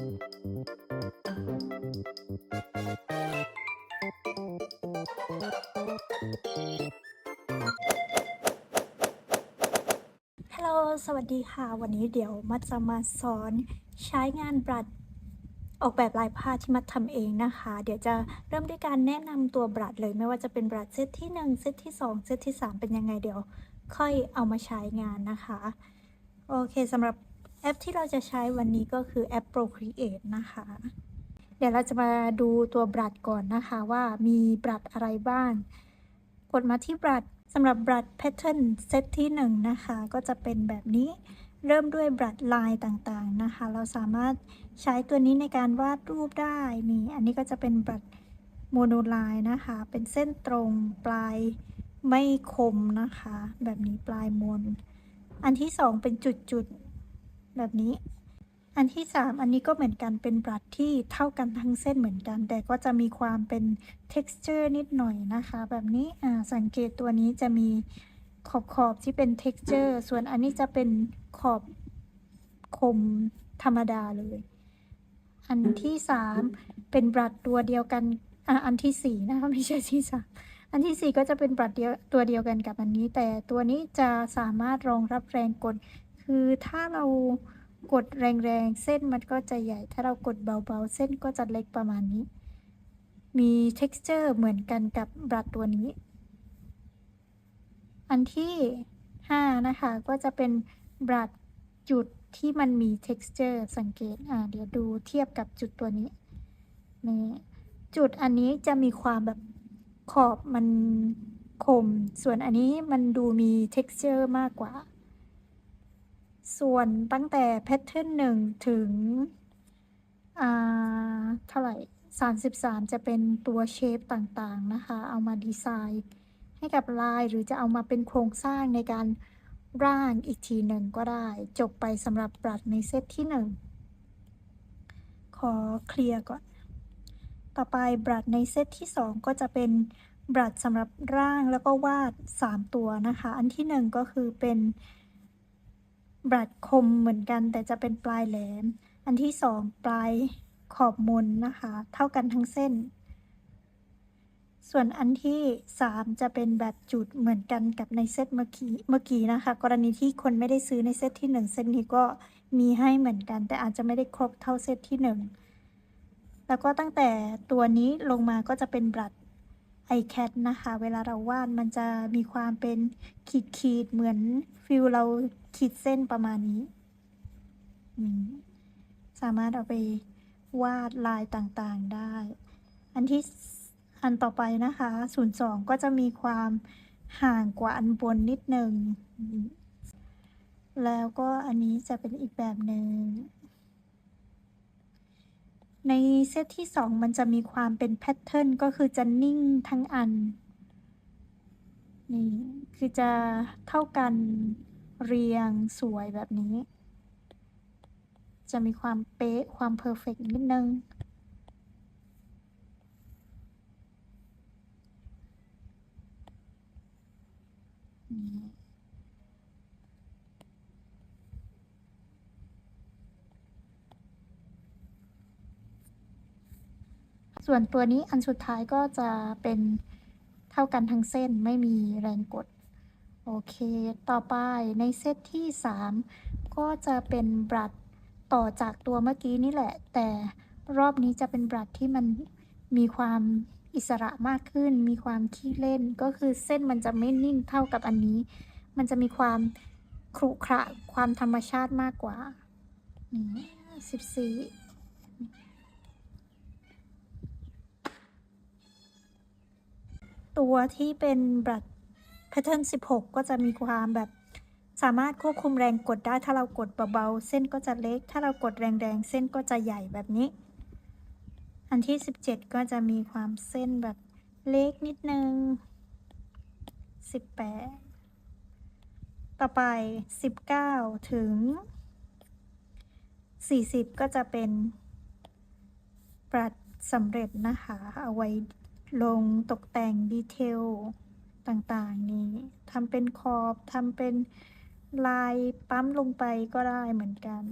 ฮัลโหล สวัสดีค่ะ วันนี้เดี๋ยวมัดจะมาสอนใช้งานบรัดออกแบบลายผ้าที่มัดทำเองนะคะ เดี๋ยวจะเริ่มด้วยการแนะนำตัวบรัดเลย ไม่ว่าจะเป็นบรัดเซตที่ 1 เซตที่ 2 เซตที่ 3 เป็นยังไงเดี๋ยวค่อยเอามาใช้งานนะคะ โอเคสำหรับ แอปที่เราจะใช้วันนี้ก็คือแอป Procreate นะคะ เดี๋ยวเราจะมาดูตัวบรัดก่อนนะคะว่ามีบรัดอะไรบ้าง กดมาที่บรัดสำหรับบรัดแพทเทิร์นเซตที่1นงนะคะ ก็จะเป็นแบบนี้เริ่มด้วยบรัดลายต่างๆนะคะ เราสามารถใช้ตัวนี้ในการวาดรูปได้นี่อันนี้ก็จะเป็นบรัดโมโนไลน์นะคะ เป็นเส้นตรงปลายไม่คมนะคะ แบบนี้ปลายมน อันที่ 2 เป็นจุดๆ แบบนี้ อันที่ 3 อันนี้ก็เหมือนกันเป็นบรัดที่เท่ากันทั้งเส้นเหมือนกัน แต่ก็จะมีความเป็น texture นิดหน่อยนะคะ แบบนี้สังเกตตัวนี้จะมีขอบขอบที่เป็น texture ส่วนอันนี้จะเป็นขอบคมธรรมดาเลย อันที่3เป็นบรัดตัวเดียวกันอ่าอันที่4นะคะไม่ใช่ที่สามอันที่4ก็จะเป็นบรัดเดียวตัวเดียวกันกับอันนี้ แต่ตัวนี้จะสามารถรองรับแรงกด คือถ้าเรากดแรงๆ เส้นมันก็จะใหญ่ ถ้าเรากดเบาๆ เส้นก็จะเล็กประมาณนี้ มี texture เหมือนกันกับบรัดตัวนี้ อันที่ 5 นะคะ ก็จะเป็นบรัดจุดที่มันมี texture สังเกต อ่า เดี๋ยวดูเทียบกับจุดตัวนี้ นี่จุดอันนี้จะมีความแบบขอบมันคม ส่วนอันนี้มันดูมี texture มากกว่า ส่วนตั้งแต่แพทเทิร์นหนึ่งถึงเท่าไหร่33จะเป็นตัวเชฟต่างๆนะคะ เอามาดีไซน์ให้กับลายหรือจะเอามาเป็นโครงสร้างในการร่างอีกทีหนึ่งก็ได้ จบไปสำหรับบรัดในเซตที่1ขอเคลียร์ก่อน ต่อไปบรัดในเซตที่2ก็จะเป็นบรัดสำหรับร่างแล้วก็วาด3ตัวนะคะ อันที่1ก็คือเป็น บรัดคมเหมือนกันแต่จะเป็นปลายแหลม อันที่2ปลายขอบมนนะคะ เท่ากันทั้งเส้น ส่วนอันที่3จะเป็นแบบจุดเหมือนกันกับในเซตเมื่อกี้เมื่อกี้นะคะ กรณีที่คนไม่ได้ซื้อในเซตที่1เซตนี้ก็มีให้เหมือนกัน แต่อาจจะไม่ได้ครบเท่าเซตที่1แล้วก็ตั้งแต่ตัวนี้ลงมาก็จะเป็นบรัด iCat นะคะ เวลาเราวาดมันจะมีความเป็นขีดขีดเหมือนฟิลเรา ขีดเส้นประมาณนี้นี่สามารถเอาไปวาดลายต่างๆได้ อันที่อันต่อไปนะคะ 02 ก็จะมีความห่างกว่าอันบนนิดหนึ่ง แล้วก็อันนี้จะเป็นอีกแบบหนึ่ง ในเซตที่ 2 มันจะมีความเป็นแพทเทิร์นก็คือจะนิ่งทั้งอัน นี่ คือจะเท่ากัน เรียงสวยแบบนี้ จะมีความเป๊ะ ความเพอร์เฟกนิดนึง ส่วนตัวนี้อันสุดท้ายก็จะเป็นเท่ากันทั้งเส้นไม่มีแรงกด โอเค ต่อไปในเซตที่ 3 ก็จะเป็นบรัดต่อจากตัวเมื่อกี้นี่แหละ แต่รอบนี้จะเป็นบรัดที่มันมีความอิสระมากขึ้น มีความขี้เล่น ก็คือเส้นมันจะไม่นิ่งเท่ากับอันนี้ มันจะมีความครุขระความธรรมชาติมากกว่านี่สิบสี่ตัวที่เป็นบรัด แพทเทิร์น16 ก็จะมีความแบบ สามารถควบคุมแรงกดได้ ถ้าเรากดเบาๆ เส้นก็จะเล็ก ถ้าเรากดแรงๆ เส้นก็จะใหญ่แบบนี้ อันที่ 17 ก็จะมีความเส้นแบบเล็กนิดนึง 18 ต่อไป 19 ถึง 40 ก็จะเป็นปรัดสำเร็จนะคะ เอาไว้ลงตกแต่งดีเทล ต่างๆ นี้ทำเป็นขอบทำเป็นลายปั๊มลงไปก็ได้เหมือนกัน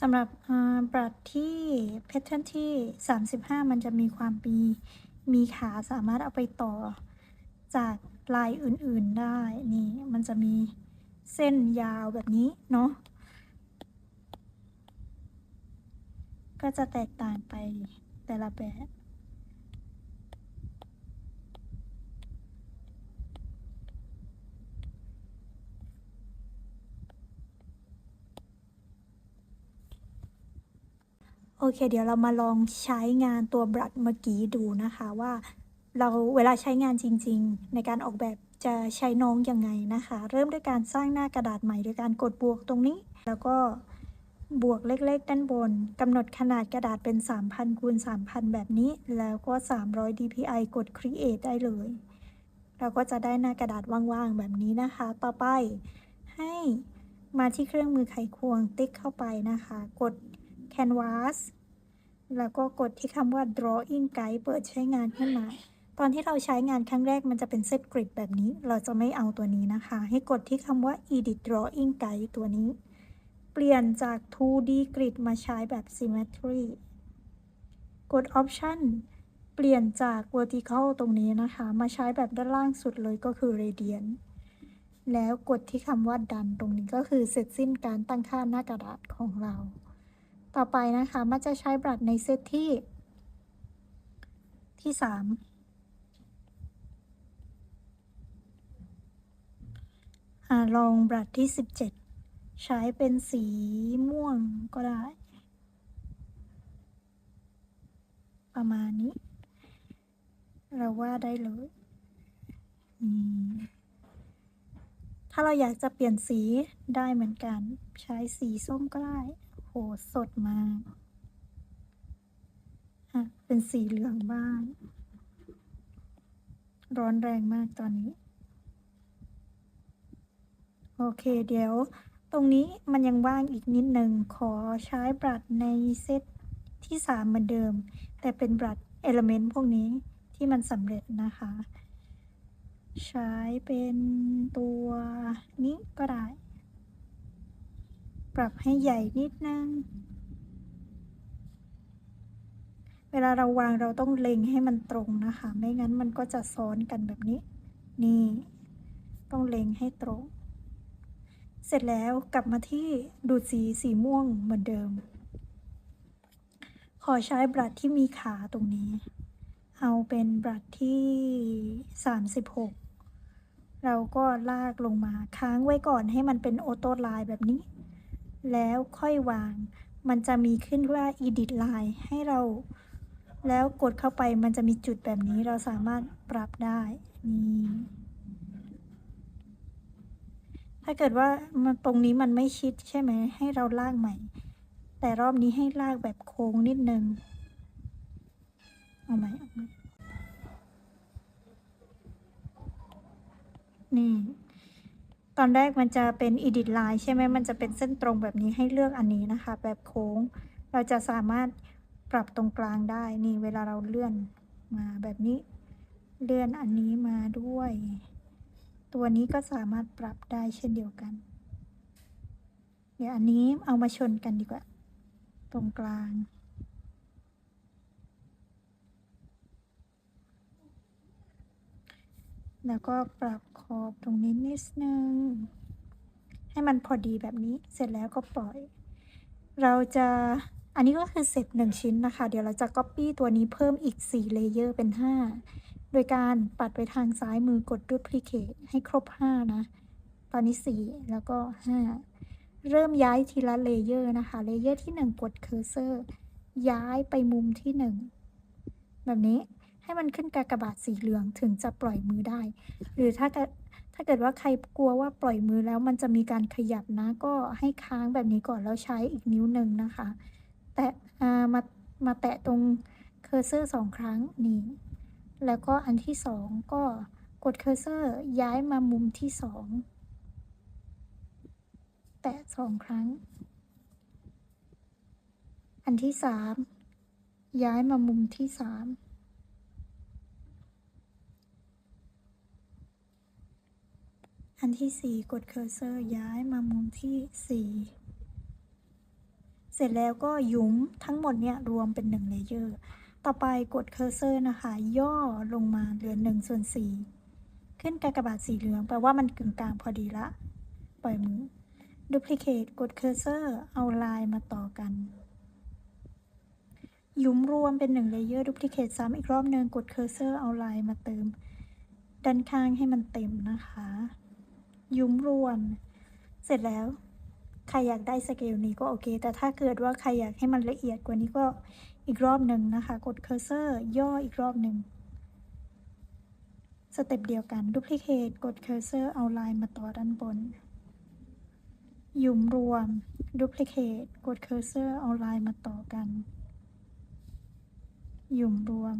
สำหรับบรัดที่แพทเทิร์นที่ 35 มันจะมีความปีมีขาสามารถเอาไปต่อจากลายอื่นๆได้ นี่ มันจะมีเส้นยาวแบบนี้ เนาะ ก็จะแตกต่างไปแต่ละแบบ โอเค เดี๋ยวเรามาลองใช้งานตัวบรัดเมื่อกี้ดูนะคะว่าเราเวลาใช้งานจริง ๆ ในการออกแบบจะใช้น้องยังไงนะคะ เริ่มด้วยการสร้างหน้ากระดาษใหม่โดยการกดบวกตรงนี้ แล้วก็บวกเล็ก ๆ ด้านบนกำหนดขนาดกระดาษเป็น 3,000คูณ3,000 แบบนี้ แล้วก็ 300 dpi กด create ได้เลย เราก็จะได้หน้ากระดาษว่างๆ แบบนี้นะคะ ต่อไปให้มาที่เครื่องมือไขควงติ๊กเข้าไปนะคะ กด canvas แล้วก็กดที่คำว่า drawing guide เปิดใช้งานขึ้นมา ตอนที่เราใช้งานครั้งแรกมันจะเป็นเซตกริดแบบนี้ เราจะไม่เอาตัวนี้นะคะ ให้กดที่คำว่า edit drawing guide ตัวนี้ เปลี่ยนจาก 2D grid มาใช้แบบ symmetry กด option เปลี่ยนจาก vertical ตรงนี้นะคะ มาใช้แบบด้านล่างสุดเลยก็คือ radian แล้วกดที่คำว่า done ตรงนี้ก็คือเสร็จสิ้นการตั้งค่าหน้ากระดาษของเรา ต่อไปนะคะมันจะใช้บรัดในเซตที่ ที่สามลองบรัดที่สิบเจ็ดใช้เป็นสีม่วงก็ได้ ประมาณนี้ เราว่าได้เลยถ้าเราอยากจะเปลี่ยนสีได้เหมือนกัน ใช้สีส้มก็ได้ โหสดมากอะเป็นสีเหลืองบ้าง ร้อนแรงมากตอนนี้ โอเคเดี๋ยว ตรงนี้มันยังว่างอีกนิดหนึ่งขอใช้บรัดในเซตที่ 3 เหมือนเดิม แต่เป็นบรัดเอลเมนต์พวกนี้ที่มันสำเร็จนะคะ ใช้เป็นตัวนี้ก็ได้ ปรับให้ใหญ่นิดนึง เวลาเราวางเราต้องเล็งให้มันตรงนะคะ ไม่งั้นมันก็จะซ้อนกันแบบนี้ นี่ ต้องเล็งให้ตรง เสร็จแล้วกลับมาที่ดูดสีสีม่วงเหมือนเดิม ขอใช้บรัดที่มีขาตรงนี้ เอาเป็นบรัดที่ 36เราก็ลากลงมาค้างไว้ก่อนให้มันเป็นออโต้ไลน์แบบนี้ แล้วค่อยวาง มันจะมีขึ้นว่า edit line ให้เรา แล้วกดเข้าไปมันจะมีจุดแบบนี้เราสามารถปรับได้นี่ถ้าเกิดว่ามันตรงนี้มันไม่ชิดใช่ไหม ให้เราลากใหม่ แต่รอบนี้ให้ลากแบบโค้งนิดนึงเอาไหมเอาไหมนี่ ตอนแรกมันจะเป็น edit line ใช่ไหมมันจะเป็นเส้นตรงแบบนี้ให้เลือกอันนี้นะคะ แบบโค้ง เราจะสามารถปรับตรงกลางได้นี่เวลาเราเลื่อนมาแบบนี้ เลื่อนอันนี้มาด้วย ตัวนี้ก็สามารถปรับได้เช่นเดียวกัน เดี๋ยวอันนี้เอามาชนกันดีกว่า ตรงกลาง แล้วก็ปรับขอบตรงนี้นิดนึง ให้มันพอดีแบบนี้ เสร็จแล้วก็ปล่อย เราจะอันนี้ก็คือเสร็จหนึ่งชิ้นนะคะ เดี๋ยวเราจะ Copy ตัวนี้เพิ่มอีก4เลเยอร์เป็น 5 โดยการปัดไปทางซ้ายมือกด Duplicate ให้ครบ 5 นะ ตอนนี้ 4 แล้วก็ 5 เริ่มย้ายทีละเลเยอร์นะคะ เลเยอร์ที่ 1 กด Cursor ย้ายไปมุมที่ 1 แบบนี้ ให้มันขึ้นกากบาทสีเหลืองถึงจะปล่อยมือได้ หรือถ้าถ้าเกิดว่าใครกลัวว่าปล่อยมือแล้วมันจะมีการขยับนะ ก็ให้ค้างแบบนี้ก่อนแล้วใช้อีกนิ้วหนึ่งนะคะ แตะมามาแตะตรงเคอร์เซอร์สองครั้งนี่แล้วก็อันที่สองก็กดเคอร์เซอร์ย้ายมามุมที่สองแตะสองครั้ง อันที่สามย้ายมามุมที่สาม อันที่สี่กดเคอร์เซอร์ย้ายมามุมที่สี่เสร็จแล้วก็ยุ้มทั้งหมดเนี่ยรวมเป็น1เลเยอร์ ต่อไปกดเคอร์เซอร์นะคะ ย่อลงมาเหลือ1ส่วน4ขึ้นกากบาทสีเหลืองแปลว่ามันกึ่งกลางพอดีละ ปล่อยมือ Duplicate กดเคอร์เซอร์เอาลายมาต่อกันยุ้มรวมเป็น1เลเยอร์ Duplicate ซ้ำอีกรอบหนึ่งกดเคอร์เซอร์เอาลายมาเติม ด้านข้างให้มันเต็มนะคะ ยุมรวมเสร็จแล้ว ใครอยากได้สเกลนี้ก็โอเค แต่ถ้าเกิดว่าใครอยากให้มันละเอียดกว่านี้ก็อีกรอบหนึ่งนะคะ กดเคอร์เซอร์ย่ออีกรอบหนึ่งสเต็ปเดียวกัน Duplicate กดเคอร์เซอร์เอาลายมาต่อด้านบน ยุมรวม Duplicate กดเคอร์เซอร์เอาลายมาต่อกัน ยุมรวม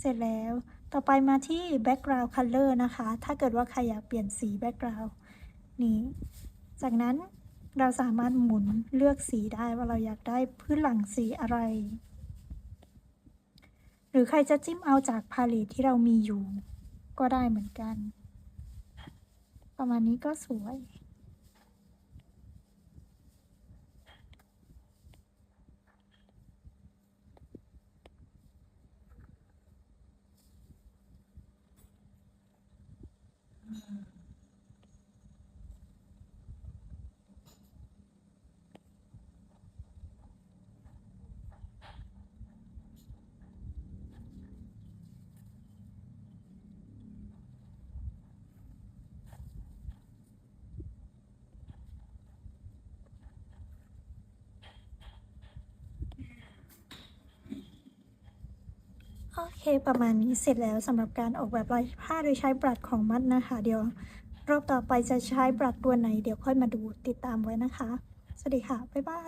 เสร็จแล้ว ต่อไปมาที่ Background Color นะคะ ถ้าเกิดว่าใครอยากเปลี่ยนสี Background นี้ จากนั้นเราสามารถหมุนเลือกสีได้ว่าเราอยากได้พื้นหลังสีอะไร หรือใครจะจิ้มเอาจากพาเลทที่เรามีอยู่ ก็ได้เหมือนกัน ประมาณนี้ก็สวย Mm-hmm. โอเคประมาณนี้เสร็จแล้วสำหรับการออกแบบลายผ้าโดยใช้บรัดของมัดนะคะ เดี๋ยวรอบต่อไปจะใช้บรัดตัวไหน เดี๋ยวค่อยมาดูติดตามไว้นะคะ สวัสดีค่ะ บ๊ายบาย